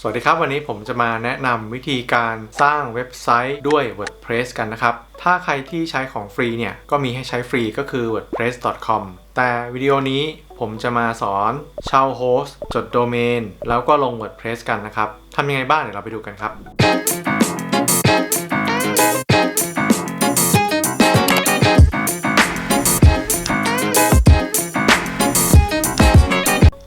สวัสดีครับ วันนี้ผมจะมาแนะนำวิธีการสร้างเว็บไซต์ด้วย WordPress กันนะครับ ถ้าใครที่ใช้ของฟรีเนี่ย ก็มีให้ใช้ฟรีก็คือ wordpress.com แต่วิดีโอนี้ผมจะมาสอนเช่าโฮสต์จดโดเมน แล้วก็ลง WordPress กันนะครับทำยังไงบ้างเดี๋ยวเราไปดูกันครับ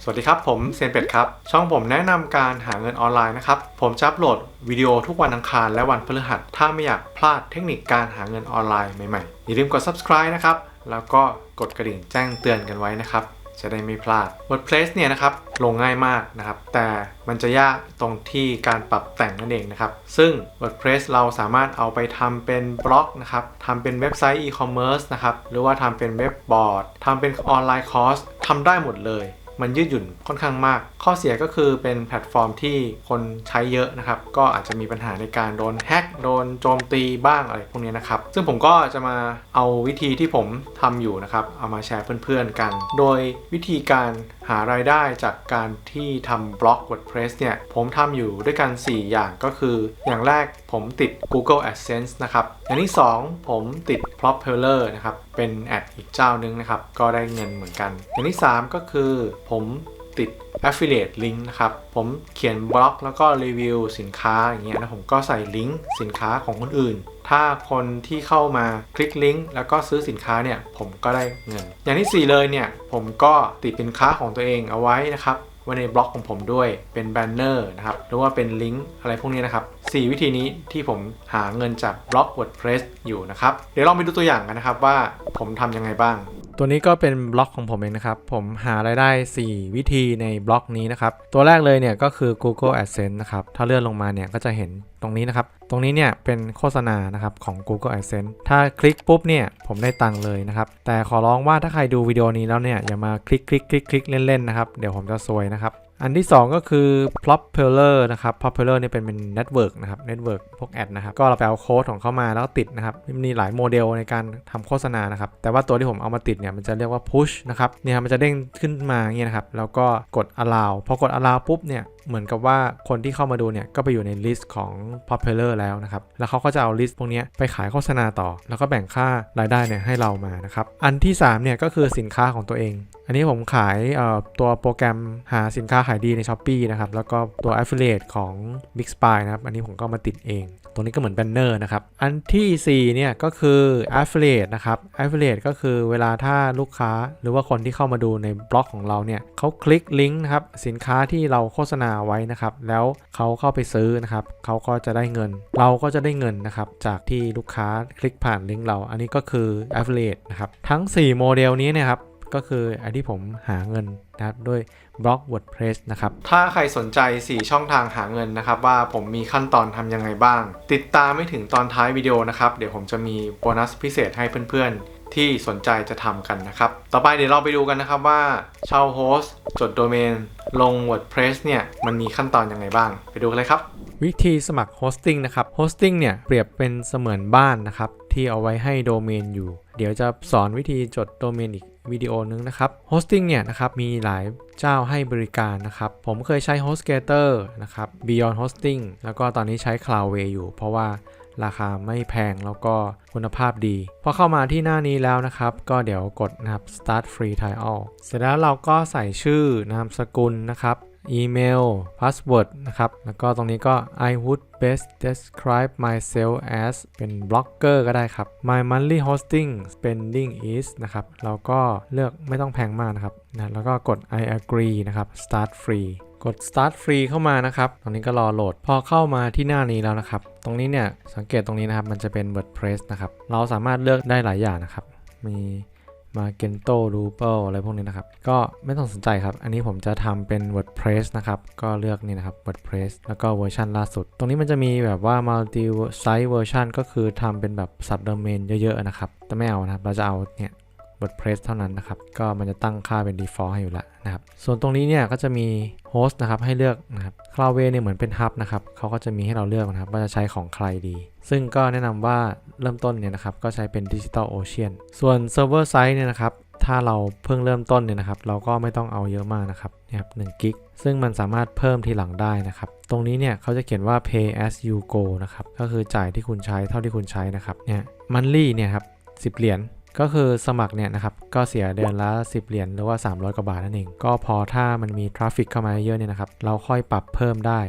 วัสดีครับผมเซียนเป็ดครับ ช่องผมแนะนำการหาเงินออนไลน์นะครับ ผมจะอัปโหลดวิดีโอทุกวันอังคารและวันพฤหัส ถ้าไม่อยากพลาดเทคนิคการหาเงินออนไลน์ใหม่ๆ อย่าลืมกด subscribe นะครับ แล้วก็กดกระดิ่งแจ้งเตือนกันไว้นะครับ จะได้ไม่พลาด WordPress เนี่ยนะครับลงง่ายมากนะครับ แต่มันจะยากตรงที่การปรับแต่งนั่นเองนะครับ ซึ่ง WordPress เราสามารถเอาไปทำเป็นบล็อกนะครับทำเป็นเว็บไซต์ e-commerce นะครับ หรือว่าทำเป็นเว็บบอร์ดทำเป็นออนไลน์คอร์สทำได้หมดเลย มันยืดหยุ่นค่อนข้างมาก ข้อเสียก็คือเป็นแพลตฟอร์มที่คนใช้เยอะนะครับ ก็อาจจะมีปัญหาในการโดนแฮ็กโดนโจมตีบ้างอะไรพวกนี้นะครับ ซึ่งผมก็จะมาเอาวิธีที่ผมทำอยู่นะครับ เอามาแชร์เพื่อนๆกัน โดยวิธีการ หารายได้จากการที่ทำบล็อก WordPress เนี่ย ผมทำอยู่ด้วยกัน 4 อย่างก็คือ อย่างแรกผมติด Google AdSense นะครับ อย่างที่ 2 ผมติด Propeller นะครับ เป็นแอดอีกเจ้านึงนะครับ ก็ได้เงินเหมือนกัน อย่างที่ 3 ก็คือผม ติด affiliate link นะครับ ผมเขียนบล็อกแล้วก็รีวิวสินค้าอย่างเงี้ยแล้วผมก็ใส่ลิงก์สินค้าของคนอื่น ถ้าคนที่เข้ามาคลิกลิงก์แล้วก็ซื้อสินค้าเนี่ยผมก็ได้เงิน อย่างที่ 4 เลยเนี่ยผมก็ติดสินค้าของตัวเองเอาไว้นะครับไว้ในบล็อกของผมด้วยเป็นแบนเนอร์นะครับหรือว่าเป็นลิงก์อะไรพวกนี้นะครับ 4 วิธีนี้ที่ผมหาเงินจากบล็อก WordPress อยู่นะครับ เดี๋ยวลองไปดูตัวอย่างกันนะครับว่าผมทำยังไงบ้าง ตัวนี้ก็เป็นบล็อกของผมเองนะครับ ผมหารายได้ 4 วิธีในบล็อกนี้นะครับ ตัวแรกเลยเนี่ยก็คือ Google AdSense นะครับ ถ้าเลื่อนลงมาเนี่ยก็จะเห็นตรงนี้นะครับ ตรงนี้เนี่ยเป็นโฆษณานะครับของ Google AdSense ถ้าคลิกปุ๊บเนี่ยผมได้ตังค์เลยนะครับ แต่ขอร้องว่าถ้าใครดูวิดีโอนี้แล้วเนี่ยอย่ามาคลิกคลิกคลิกคลิกเล่นๆนะครับ เดี๋ยวผมจะซวยนะครับ อันที่ 2 ก็คือ Propeller นะครับ Propeller เนี่ยเป็นเป็น Network นะครับ Network พวกแอดนะครับ ก็เราไปเอาโค้ดของเข้ามาแล้วก็ติดนะครับ มีหลายโมเดลในการทำโฆษณานะครับ แต่ว่าตัวที่ผมเอามาติดเนี่ยมันจะเรียกว่า Push นะครับ เนี่ยมันจะเด้งขึ้นมาเงี้ยนะครับ แล้วก็กด Allow พอกด Allow ปุ๊บเนี่ยเหมือนกับว่าคนที่เข้ามาดูเนี่ยก็ไปอยู่ในลิสต์ของ Popular แล้วนะครับ แล้วเขาก็จะเอาลิสต์พวกนี้ไปขายโฆษณาต่อ แล้วก็แบ่งค่ารายได้เนี่ยให้เรามานะครับ อันที่3เนี่ยก็คือสินค้าของตัวเอง อันนี้ผมขายตัวโปรแกรมหาสินค้าขายดีใน s h อ p e e นะครับ แล้วก็ตัว Affiliate ของ Big Spy นะครับ อันนี้ผมก็มาติดเอง ตรงนี้ก็เหมือนแบนเนอร์นะครับ อันทีสี่ 4 เนี่ยก็คือ Affiliate นะครับ Affiliate ก็คือเวลาถ้าลูกค้าหรือว่าคนที่เข้ามาดูในบล็อกของเราเนี่ยเขาคลิกลิงก์นะครับ สินค้าที่เราโฆษณาไว้นะครับ แล้วเขาเข้าไปซื้อนะครับเขาก็จะได้เงิน เราก็จะได้เงินนะครับจากที่ลูกค้าคลิกผ่านลิงก์เรา อันนี้ก็คือ Affiliate นะครับ ทั้ง 4 โมเดลนี้เนี่ยครับ ก็คืออันที่ผมหาเงินนะครับด้วยบล็อก WordPress นะครับ ถ้าใครสนใจ 4 ช่องทางหาเงินนะครับ ว่าผมมีขั้นตอนทำยังไงบ้าง ติดตามไม่ถึงตอนท้ายวิดีโอนะครับ เดี๋ยวผมจะมีโบนัสพิเศษให้เพื่อนๆ ที่สนใจจะทำกันนะครับ ต่อไปเดี๋ยวเราไปดูกันนะครับว่าเช่าโฮสต์จดโดเมน ลง WordPress เนี่ยมันมีขั้นตอนยังไงบ้าง ไปดูกันเลยครับ วิธีสมัครโฮสติ้งนะครับโฮสติ้งเนี่ยเปรียบเป็นเสมือนบ้านนะครับ ที่เอาไว้ให้โดเมนอยู่ เดี๋ยวจะสอนวิธีจดโดเมนอีกวิดีโอนึงนะครับโฮสติ้งเนี่ยนะครับมีหลายเจ้าให้บริการนะครับ ผมเคยใช้ HostGator นะครับ Beyond Hosting แล้วก็ตอนนี้ใช้ Cloudway อยู่ เพราะว่าราคาไม่แพงแล้วก็คุณภาพดี พอเข้ามาที่หน้านี้แล้วนะครับ ก็เดี๋ยวกดนะครับ start free trial เสร็จแล้วเราก็ใส่ชื่อนามสกุลนะครับ อีเมลพาสเวิร์ดนะครับ แล้วก็ตรงนี้ก็ I would best describe myself as เป็นบล็อกเกอร์ก็ได้ครับ my monthly hosting spending is นะครับ เราก็เลือกไม่ต้องแพงมากนะครับนะแล้วก็กด I agree นะครับ start free กด start free เข้ามานะครับ ตรงนี้ก็รอโหลด พอเข้ามาที่หน้านี้แล้วนะครับ ตรงนี้เนี่ยสังเกตตรงนี้นะครับ มันจะเป็น WordPress นะครับ เราสามารถเลือกได้หลายอย่างนะครับ มี Magento Drupal อะไรพวกนี้นะครับ ก็ไม่ต้องสนใจครับ อันนี้ผมจะทำเป็น WordPress นะครับ ก็เลือกนี่นะครับ WordPress แล้วก็เวอร์ชันล่าสุด ตรงนี้มันจะมีแบบว่า multi site version ก็คือทำเป็นแบบ subdomain เยอะๆนะครับ แต่ไม่เอานะครับ เราจะเอาเนี่ย WordPress เท่านั้นนะครับ ก็มันจะตั้งค่าเป็น default ให้อยู่แล้วนะครับ ส่วนตรงนี้เนี่ยก็จะมี host นะครับให้เลือกนะครับ Cloudway เนี่ยเหมือนเป็น hub นะครับเขาก็จะมีให้เราเลือกนะครับว่าจะใช้ของใครดี ซึ่งก็แนะนำว่า เริ่มต้นเนี่ยนะครับก็ใช้เป็น Digital Ocean ส่วน Server Size เนี่ยนะครับถ้าเราเพิ่งเริ่มต้นเนี่ยนะครับเราก็ไม่ต้องเอาเยอะมากนะครับนี่ครับ1กิกซึ่งมันสามารถเพิ่มทีหลังได้นะครับตรงนี้เนี่ยเขาจะเขียนว่า pay as you go นะครับก็คือจ่ายที่คุณใช้เท่าที่คุณใช้นะครับเนี่ย monthly เนี่ยครับ10 เหรียญก็คือสมัครเนี่ยนะครับก็เสียเดือนละ 10 เหรียญหรือว่า 300 กว่าบาทนั่นเอง ก็พอถ้ามันมีทราฟฟิกเข้ามาเยอะเนี่ยนะครับเราค่อยปรับเพิ่มได้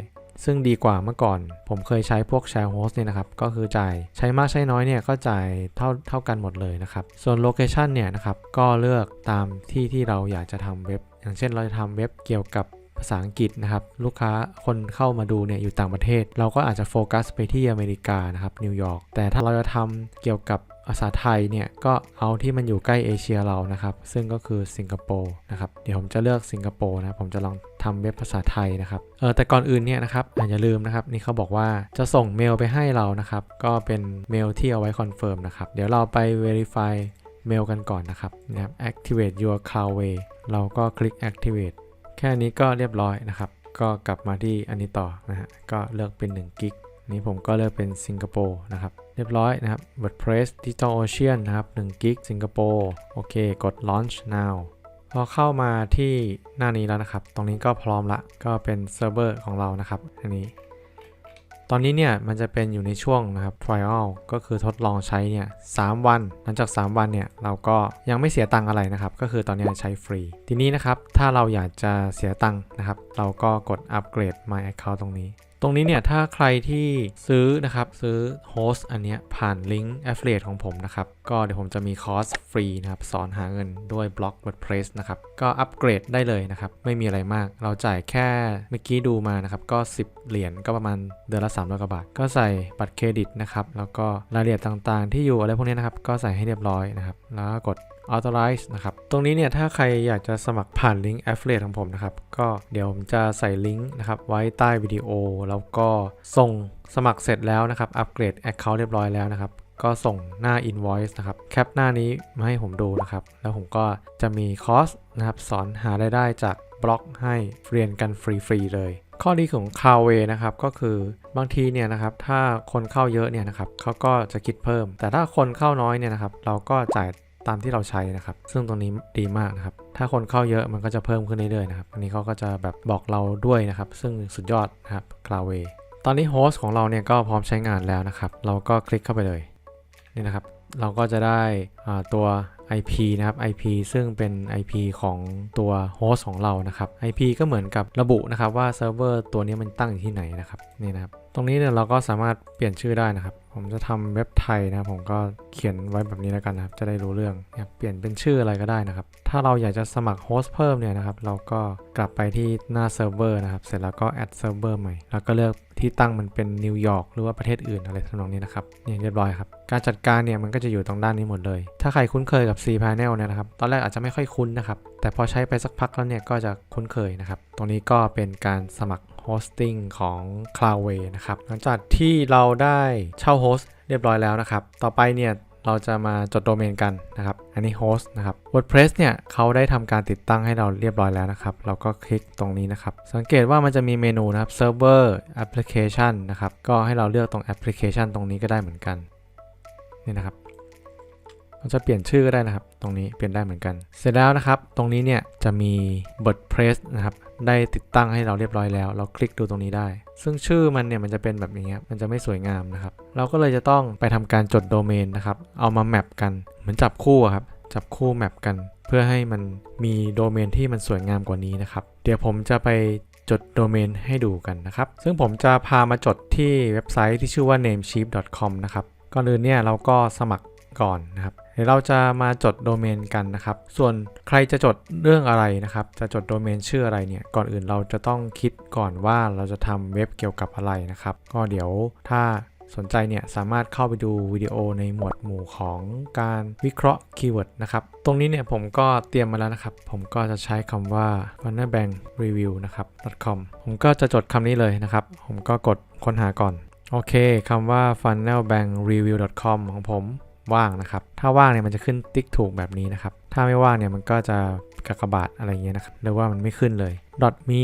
ซึ่งดีกว่าเมื่อก่อน ผมเคยใช้พวกแชร์โฮสต์เนี่ยนะครับ ก็คือจ่ายใช้มากใช้น้อยเนี่ยก็จ่ายเท่าเท่ากันหมดเลยนะครับ ส่วนโลเคชันเนี่ยนะครับ ก็เลือกตามที่ที่เราอยากจะทำเว็บ อย่างเช่นเราจะทำเว็บเกี่ยวกับภาษาอังกฤษนะครับ ลูกค้าคนเข้ามาดูเนี่ยอยู่ต่างประเทศ เราก็อาจจะโฟกัสไปที่อเมริกานะครับนิวยอร์กแต่ถ้าเราจะทำเกี่ยวกับ ภาษาไทยเนี่ยก็เอาที่มันอยู่ใกล้เอเชียเรานะครับ ซึ่งก็คือสิงคโปร์นะครับ เดี๋ยวผมจะเลือกสิงคโปร์นะ ผมจะลองทำเว็บภาษาไทยนะครับ เออแต่ก่อนอื่นเนี่ยนะครับอย่าลืมนะครับ นี่เขาบอกว่าจะส่งเมลไปให้เรานะครับ ก็เป็นเมลที่เอาไว้คอนเฟิร์มนะครับ เดี๋ยวเราไป verify เมลกันก่อนนะครับนะครับ activate your cloudway เราก็คลิก activate แค่นี้ก็เรียบร้อยนะครับ ก็กลับมาที่อันนี้ต่อนะฮะ ก็เลือกเป็น1กิกนี้ผมก็เลือกเป็นสิงคโปร์นะครับ เรียบร้อยนะครับ WordPress Digital Ocean นะครับ1กิกสิงคโปร์โอเค กด launch now พอเข้ามาที่หน้านี้แล้วนะครับ ตรงนี้ก็พร้อมละ ก็เป็นเซิร์ฟเวอร์ของเรานะครับ อันนี้ ตอนนี้เนี่ยมันจะเป็นอยู่ในช่วงนะครับ trial ก็คือทดลองใช้เนี่ย3วัน หลังจาก 3 วันเนี่ยเราก็ยังไม่เสียตังค์อะไรนะครับ ก็คือตอนนี้ใช้ฟรี ทีนี้นะครับ ถ้าเราอยากจะเสียตังค์นะครับ เราก็กดอัปเกรด My Account ตรงนี้ ตรงนี้เนี่ยถ้าใครที่ซื้อนะครับซื้อโฮสต์อันเนี้ยผ่านลิงก์ Affiliate ของผมนะครับ ก็เดี๋ยวผมจะมีคอร์สฟรีนะครับ สอนหาเงินด้วยบล็อก WordPress นะครับ ก็อัปเกรดได้เลยนะครับ ไม่มีอะไรมาก เราจ่ายแค่เมื่อกี้ดูมานะครับ ก็ 10 เหรียญก็ประมาณเดือนละ300กว่าบาท ก็ใส่บัตรเครดิตนะครับ แล้วก็รายละเอียดต่างๆ ที่อยู่อะไรพวกนี้นะครับ ก็ใส่ให้เรียบร้อยนะครับ แล้วก็กด authorize นะครับ ตรงนี้เนี่ยถ้าใครอยากจะสมัครผ่านลิงก์ affiliate ของผมนะครับ ก็เดี๋ยวผมจะใส่ลิงก์นะครับไว้ใต้วิดีโอ แล้วก็ส่งสมัครเสร็จแล้วนะครับ อัปเกรด account เรียบร้อยแล้วนะครับ ก็ส่งหน้า invoice นะครับ แคปหน้านี้มาให้ผมดูนะครับ แล้วผมก็จะมีคอร์สนะครับสอนหารายได้จากบล็อกให้เรียนกันฟรีๆเลย ข้อดีของ c l o u d w a y นะครับก็คือบางทีเนี่ยนะครับถ้าคนเข้าเยอะเนี่ยนะครับเขาก็จะคิดเพิ่ม แต่ถ้าคนเข้าน้อยเนี่ยนะครับเราก็จ่ายตามที่เราใช้นะครับ ซึ่งตรงนี้ดีมากนะครับ ถ้าคนเข้าเยอะมันก็จะเพิ่มขึ้นเรื่อยๆนะครับ อันนี้เขาก็จะแบบบอกเราด้วยนะครับ ซึ่งสุดยอดนะครับ c l o u d w a y ตอนนี้โฮสต์ของเราเนี่ยก็พร้อมใช้งานแล้วนะครับ เราก็คลิกเข้าไปเลย นี่นะครับ เราก็จะได้ตัว IP นะครับ IP ซึ่งเป็น IP ของตัวโฮสต์ของเรานะครับ IP ก็เหมือนกับระบุนะครับว่าเซิร์ฟเวอร์ตัวนี้มันตั้งอยู่ที่ไหนนะครับนี่นะครับ ตรงนี้เนี่ยเราก็สามารถเปลี่ยนชื่อได้นะครับ ผมจะทำเว็บไทยนะครับผมก็เขียนไว้แบบนี้แล้วกันนะครับ จะได้รู้เรื่องนะครับเปลี่ยนเป็นชื่ออะไรก็ได้นะครับ ถ้าเราอยากจะสมัครโฮสต์เพิ่มเนี่ยนะครับ เราก็กลับไปที่หน้าเซิร์ฟเวอร์นะครับ เสร็จแล้วก็แอดเซิร์ฟเวอร์ใหม่ แล้วก็เลือกที่ตั้งมันเป็นนิวยอร์กหรือว่าประเทศอื่นอะไรทำนองนี้นะครับนี่เรียบร้อยครับ การจัดการเนี่ยมันก็จะอยู่ตรงด้านนี้หมดเลย ถ้าใครคุ้นเคยกับ cPanel เนี่ยนะครับ ตอนแรกอาจจะไม่ค่อยคุ้นนะครับ แต่พอใช้ไปสักพักแล้วเนี่ยก็จะคุ้นเคยนะครับ ตรงนี้ก็เป็นการสมัคร โฮสติ้งของ Cloudway นะครับ หลังจากที่เราได้เช่าโฮสต์เรียบร้อยแล้วนะครับ ต่อไปเนี่ยเราจะมาจดโดเมนกันนะครับ อันนี้โฮสต์นะครับ WordPress เนี่ยเขาได้ทำการติดตั้งให้เราเรียบร้อยแล้วนะครับ เราก็คลิกตรงนี้นะครับ สังเกตว่ามันจะมีเมนูนะครับ Server Application นะครับ ก็ให้เราเลือกตรง Application ตรงนี้ก็ได้เหมือนกัน นี่นะครับ เราจะเปลี่ยนชื่อก็ได้นะครับ ตรงนี้เปลี่ยนได้เหมือนกัน เสร็จแล้วนะครับ ตรงนี้เนี่ยจะมี WordPress นะครับ ได้ติดตั้งให้เราเรียบร้อยแล้ว เราคลิกดูตรงนี้ได้ ซึ่งชื่อมันเนี่ยมันจะเป็นแบบนี้มันจะไม่สวยงามนะครับ เราก็เลยจะต้องไปทำการจดโดเมนนะครับ เอามาแมปกัน เหมือนจับคู่ครับ จับคู่แมปกัน เพื่อให้มันมีโดเมนที่มันสวยงามกว่านี้นะครับ เดี๋ยวผมจะไปจดโดเมนให้ดูกันนะครับ ซึ่งผมจะพามาจดที่เว็บไซต์ที่ชื่อว่า namecheap.com นะครับ ก่อนอื่นเนี่ยเราก็สมัครก่อนนะครับ ดี๋ยวเราจะมาจดโดเมนกันนะครับ ส่วนใครจะจดเรื่องอะไรนะครับ จะจดโดเมนชื่ออะไรเนี่ย ก่อนอื่นเราจะต้องคิดก่อนว่าเราจะทำเว็บเกี่ยวกับอะไรนะครับ ก็เดี๋ยวถ้าสนใจเนี่ยสามารถเข้าไปดูวิดีโอในหมวดหมู่ของการวิเคราะห์คีย์เวิร์ดนะครับ ตรงนี้เนี่ยผมก็เตรียมมาแล้วนะครับ ผมก็จะใช้คำว่า f u n n e r b a n k review นะครับ .com ผมก็จะจดคำนี้เลยนะครับ ผมก็กดค้นหาก่อน โอเคคำว่า funnelbankreview.com ของผม ว่างนะครับ ถ้าว่างเนี่ยมันจะขึ้นติ๊กถูกแบบนี้นะครับ ถ้าไม่ว่างเนี่ยมันก็จะกากบาทอะไรเงี้ยนะครับหรือว่ามันไม่ขึ้นเลย .me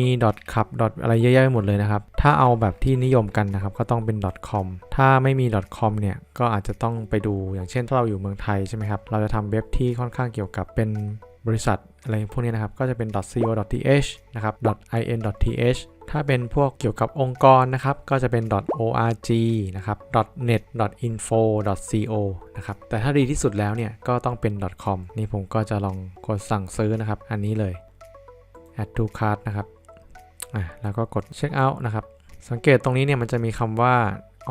.club อะไรเยอะแยะไปหมดเลยนะครับ ถ้าเอาแบบที่นิยมกันนะครับ ก็ต้องเป็น .com ถ้าไม่มี .com เนี่ยก็อาจจะต้องไปดูอย่างเช่นถ้าเราอยู่เมืองไทยใช่ไหมครับ เราจะทำเว็บที่ค่อนข้างเกี่ยวกับเป็นบริษัทอะไรพวกนี้นะครับ ก็จะเป็น .co.th นะครับ .in.th ถ้าเป็นพวกเกี่ยวกับองค์กรนะครับ ก็จะเป็น .org นะครับ .net .info .co นะครับ แต่ถ้าดีที่สุดแล้วเนี่ย ก็ต้องเป็น .com นี่ผมก็จะลองกดสั่งซื้อนะครับ อันนี้เลย add to cart นะครับ อะ แล้วก็กด check out นะครับ สังเกตตรงนี้เนี่ยมันจะมีคำว่า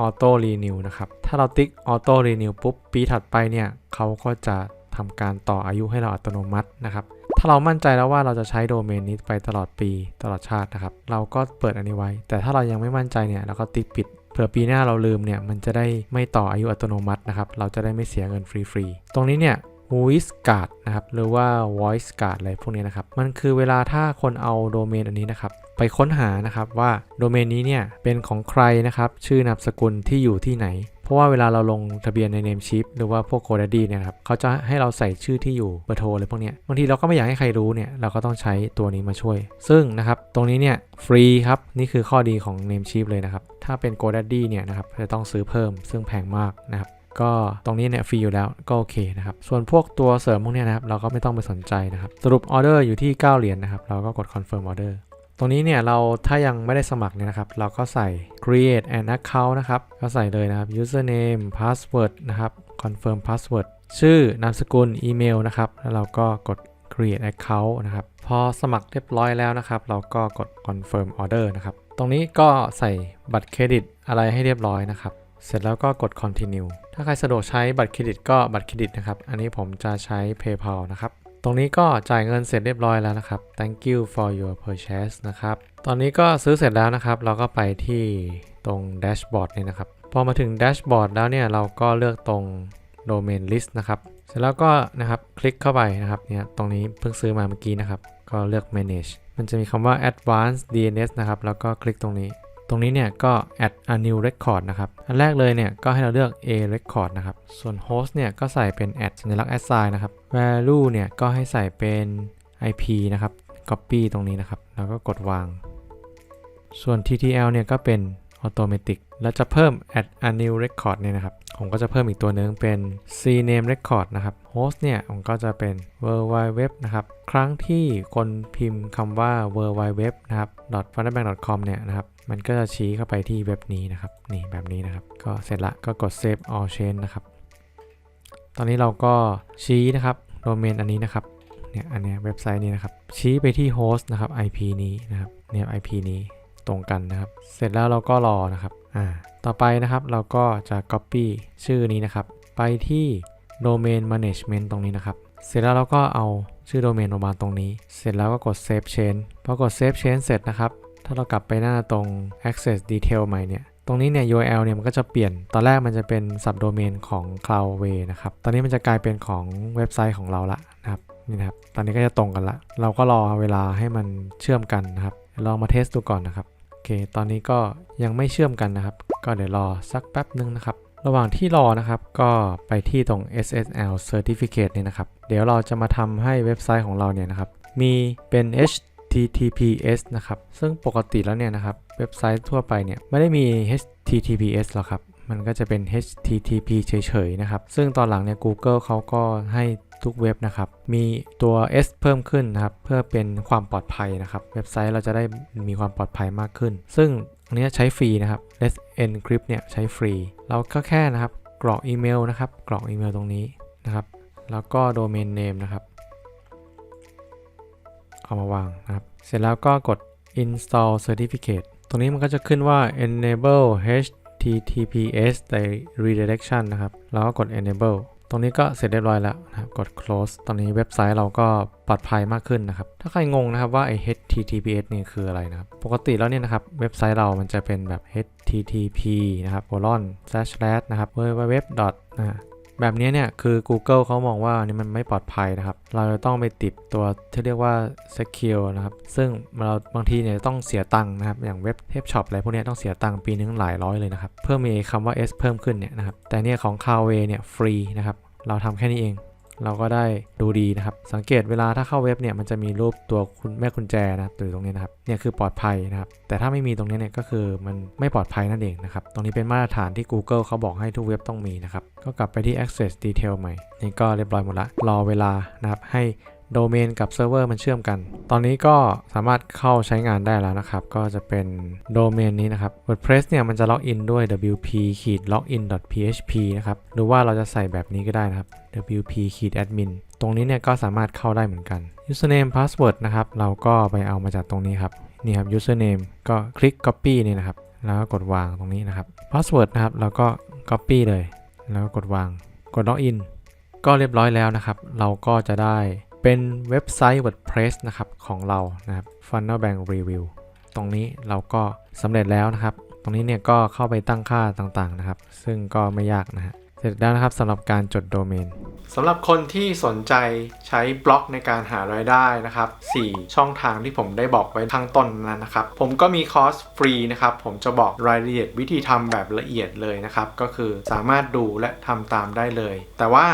auto renew นะครับ ถ้าเราติ๊ก auto renew ปุ๊บ ปีถัดไปเนี่ยเขาก็จะ ทำการต่ออายุให้เราอัตโนมัตินะครับถ้าเรามั่นใจแล้วว่าเราจะใช้โดเมนนี้ไปตลอดปีตลอดชาตินะครับเราก็เปิดอันนี้ไว้ แต่ถ้าเรายังไม่มั่นใจเนี่ยเราก็ติ๊กปิดเผื่อปีหน้าเราลืมเนี่ยมันจะได้ไม่ต่ออายุอัตโนมัตินะครับเราจะได้ไม่เสียเงินฟรีๆตรงนี้เนี่ย voice guard นะครับหรือว่า voice guard อะไรพวกนี้นะครับ มันคือเวลาถ้าคนเอาโดเมนอันนี้นะครับ ไปค้นหานะครับว่าโดเมนนี้เนี่ยเป็นของใครนะครับ ชื่อนามสกุลที่อยู่ที่ไหน เพราะว่าเวลาเราลงทะเบียนใน Namecheap หรือว่าพวก GoDaddy เนี่ยครับเขาจะให้เราใส่ชื่อที่อยู่เบอร์โทรอะไรพวกเนี้ยบางทีเราก็ไม่อยากให้ใครรู้เนี่ยเราก็ต้องใช้ตัวนี้มาช่วย ซึ่งนะครับตรงนี้เนี่ยฟรีครับนี่คือข้อดีของ Namecheap เลยนะครับถ้าเป็น GoDaddy เนี่ยนะครับจะต้องซื้อเพิ่มซึ่งแพงมากนะครับก็ตรงนี้เนี่ยฟรีอยู่แล้วก็โอเคนะครับ ส่วนพวกตัวเสริมพวกเนี้ยนะครับ เราก็ไม่ต้องไปสนใจนะครับ สรุปออเดอร์อยู่ที่ 9 เหรียญนะครับ เราก็กด confirm order ตรงนี้เนี่ยเราถ้ายังไม่ได้สมัครเนี่ยนะครับ เราก็ใส่ create an account นะครับ ก็ใส่เลยนะครับ username password นะครับ confirm password ชื่อนามสกุลอีเมลนะครับ แล้วเราก็กด create account นะครับ พอสมัครเรียบร้อยแล้วนะครับ เราก็กด confirm order นะครับ ตรงนี้ก็ใส่บัตรเครดิตอะไรให้เรียบร้อยนะครับ เสร็จแล้วก็กด continue ถ้าใครสะดวกใช้บัตรเครดิตก็บัตรเครดิตนะครับ อันนี้ผมจะใช้ PayPal นะครับ ตรงนี้ก็จ่ายเงินเสร็จเรียบร้อยแล้วนะครับ thank you for your purchase นะครับ ตอนนี้ก็ซื้อเสร็จแล้วนะครับ เราก็ไปที่ตรง dashboard นี่นะครับ พอมาถึง dashboard แล้วเนี่ยเราก็เลือกตรง domain list นะครับ เสร็จแล้วก็นะครับคลิกเข้าไปนะครับ เนี่ยตรงนี้เพิ่งซื้อมาเมื่อกี้นะครับ ก็เลือก manage มันจะมีคำว่า advanced DNS นะครับ แล้วก็คลิกตรงนี้ รงนี้เนี่ยก็ add a new record นะครับ อันแรกเลยเนี่ยก็ให้เราเลือก a record นะครับ ส่วน host เนี่ยก็ใส่เป็น add สัญลักษณ์ assign นะครับ value เนี่ยก็ให้ใส่เป็น ip นะครับ copy ตรงนี้นะครับ แล้วก็กดวาง ส่วน ttl เนี่ยก็เป็น automatic แล้วจะเพิ่ม add a new record เนี่ยนะครับ ผมก็จะเพิ่มอีกตัวหนึ่งเป็น cname record นะครับ host เนี่ยผมก็จะเป็น world wide web นะครับ ครั้งที่คนพิมพ์คำว่า world wide web นะครับ f u n d e r b a n k com เนี่ยนะครับ มันก็จะชี้เข้าไปที่เว็บนี้นะครับ นี่แบบนี้นะครับ ก็เสร็จละก็กด save all change นะครับ ตอนนี้เราก็ชี้นะครับโดเมนอันนี้นะครับ เนี่ยอันเนี้ยเว็บไซต์นี้นะครับ ชี้ไปที่ host นะครับ IP นี้นะครับ เนี่ย IP นี้ตรงกันนะครับ เสร็จแล้วเราก็รอนะครับ อ่า ต่อไปนะครับเราก็จะ copy ชื่อนี้นะครับ ไปที่ domain management ตรงนี้นะครับ เสร็จแล้วเราก็เอาชื่อโดเมนออกมาตรงนี้ เสร็จแล้วก็กด save change พอกด save change เสร็จนะครับ ถ้าเรากลับไปหน้าตรง access detail ใหม่เนี่ย ตรงนี้เนี่ย URL เนี่ยมันก็จะเปลี่ยน ตอนแรกมันจะเป็น subdomain ของ Cloudway นะครับ ตอนนี้มันจะกลายเป็นของเว็บไซต์ของเราละนะครับ นี่นะครับ ตอนนี้ก็จะตรงกันละ เราก็รอเวลาให้มันเชื่อมกันนะครับ ลองมาเทสดูก่อนนะครับ โอเค ตอนนี้ก็ยังไม่เชื่อมกันนะครับ ก็เดี๋ยวรอสักแป๊บนึงนะครับระหว่างที่รอนะครับก็ไปที่ตรง SSL Certificate เนี่ยนะครับ เดี๋ยวเราจะมาทำให้เว็บไซต์ของเราเนี่ยนะครับ มีเป็น H HTTPS นะครับ ซึ่งปกติแล้วเนี่ยนะครับ เว็บไซต์ทั่วไปเนี่ยไม่ได้มี HTTPS หรอกครับ มันก็จะเป็น HTTP เฉยๆนะครับ ซึ่งตอนหลังเนี่ย Google เขาก็ให้ทุกเว็บนะครับ มีตัว S เพิ่มขึ้นนะครับ เพื่อเป็นความปลอดภัยนะครับ เว็บไซต์เราจะได้มีความปลอดภัยมากขึ้น ซึ่งอันนี้ใช้ฟรีนะครับ Let's Encrypt เนี่ยใช้ฟรี เราก็แค่นะครับ กรอกอีเมลนะครับ กรอกอีเมลตรงนี้นะครับ แล้วก็ Domain Name นะครับ เอามาวางนะครับ เสร็จแล้วก็กด install certificate ตรงนี้มันก็จะขึ้นว่า enable https redirection นะครับ แล้วก็กด enable ตรงนี้ก็เสร็จเรียบร้อยแล้วนะครับ กด close ตอนนี้เว็บไซต์เราก็ปลอดภัยมากขึ้นนะครับ ถ้าใครงงนะครับว่าไอ้ https นี่คืออะไรนะครับ ปกติแล้วเนี่ยนะครับ เว็บไซต์เรามันจะเป็นแบบ http นะครับ colon slash slash นะครับ www. แบบนี้เนี่ยคือ Google เขามองว่านี่มันไม่ปลอดภัยนะครับ เราจะต้องไปติดตัวที่เรียกว่า secure นะครับ ซึ่งเราบางทีเนี่ยต้องเสียตังค์นะครับ อย่างเว็บเทปช็อปอะไรพวกนี้ต้องเสียตังค์ปีนึงหลายร้อยเลยนะครับ เพื่อมีคำว่า S เพิ่มขึ้นเนี่ยนะครับ แต่เนี่ยของ c a r w a y เนี่ยฟรีนะครับ เราทำแค่นี้เอง เราก็ได้ดูดีนะครับ สังเกตเวลาถ้าเข้าเว็บเนี่ยมันจะมีรูปตัวคุณแม่คุณแจนะครับอยู่ตรงนี้นะครับเนี่ยคือปลอดภัยนะครับ แต่ถ้าไม่มีตรงนี้เนี่ยก็คือมันไม่ปลอดภัยนั่นเองนะครับ ตรงนี้เป็นมาตรฐานที่ Google เขาบอกให้ทุกเว็บต้องมีนะครับ ก็กลับไปที่ access detail ใหม่ นี่ก็เรียบร้อยหมดละ รอเวลานะครับให้ โดเมนกับเซิร์ฟเวอร์มันเชื่อมกัน ตอนนี้ก็สามารถเข้าใช้งานได้แล้วนะครับ ก็จะเป็นโดเมนนี้นะครับ WordPress เนี่ยมันจะล็อกอินด้วย wp login php นะครับ หรือว่าเราจะใส่แบบนี้ก็ได้นะครับ wp admin ตรงนี้เนี่ยก็สามารถเข้าได้เหมือนกัน username password นะครับ เราก็ไปเอามาจากตรงนี้ครับ นี่ครับ username ก็คลิก copy นี่นะครับ แล้วก็กดวางตรงนี้นะครับ password นะครับเราก็ copy เลย แล้วก็กดวาง กด login ก็เรียบร้อยแล้วนะครับ เราก็จะได้ เป็นเว็บไซต์ WordPress นะครับของเรานะครับ Funnel Bank Review ตรงนี้เราก็สำเร็จแล้วนะครับ ตรงนี้เนี่ยก็เข้าไปตั้งค่าต่างๆนะครับ ซึ่งก็ไม่ยากนะฮะเสร็จแล้วนะครับสำหรับการจดโดเมนสำหรับคนที่สนใจใช้บล็อกในการหารายได้นะครับ 4 ช่องทางที่ผมได้บอกไว้ข้างต้นนั้นนะครับ ผมก็มีคอร์สฟรีนะครับ ผมจะบอกรายละเอียดวิธีทำแบบละเอียดเลยนะครับ ก็คือสามารถดูและทำตามได้เลย แต่ว่า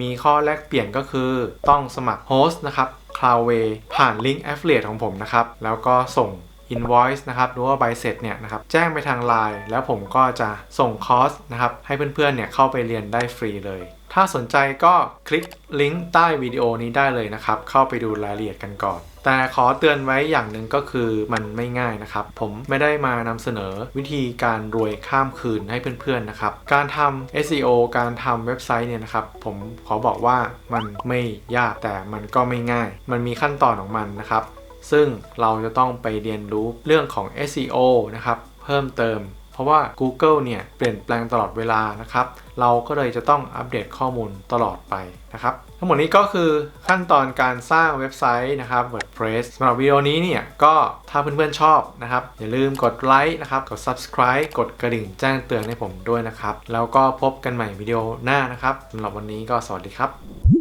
มีข้อแลกเปลี่ยนก็คือต้องสมัครโฮสต์นะครับ c l o u d w a y ผ่านลิงก์ Affiliate ของผมนะครับ แล้วก็ส่ง invoice นะครับหรือว่าใบเสร็จเนี่ยนะครับแจ้งไปทาง Line แล้วผมก็จะส่งคอร์สนะครับให้เพื่อนๆเนี่ยเข้าไปเรียนได้ฟรีเลย ถ้าสนใจก็คลิกลิงก์ใต้วิดีโอนี้ได้เลยนะครับ เข้าไปดูรายละเอียดกันก่อน แต่ขอเตือนไว้อย่างหนึ่งก็คือมันไม่ง่ายนะครับ ผมไม่ได้มานำเสนอวิธีการรวยข้ามคืนให้เพื่อนๆนะครับ การทำ SEO การทำเว็บไซต์เนี่ยนะครับ ผมขอบอกว่ามันไม่ยากแต่มันก็ไม่ง่าย มันมีขั้นตอนของมันนะครับ ซึ่งเราจะต้องไปเรียนรู้เรื่องของ SEO นะครับ เพิ่มเติม เพราะว่า Google เนี่ยเปลี่ยนแปลงตลอดเวลานะครับ เราก็เลยจะต้องอัปเดตข้อมูลตลอดไปนะครับ ทั้งหมดนี้ก็คือขั้นตอนการสร้างเว็บไซต์นะครับ WordPress สำหรับวิดีโอนี้เนี่ยก็ถ้าเพื่อนๆชอบนะครับ อย่าลืมกดไลค์นะครับ กด subscribe กดกระดิ่งแจ้งเตือนให้ผมด้วยนะครับ แล้วก็พบกันใหม่วิดีโอหน้านะครับสำหรับวันนี้ก็สวัสดีครับ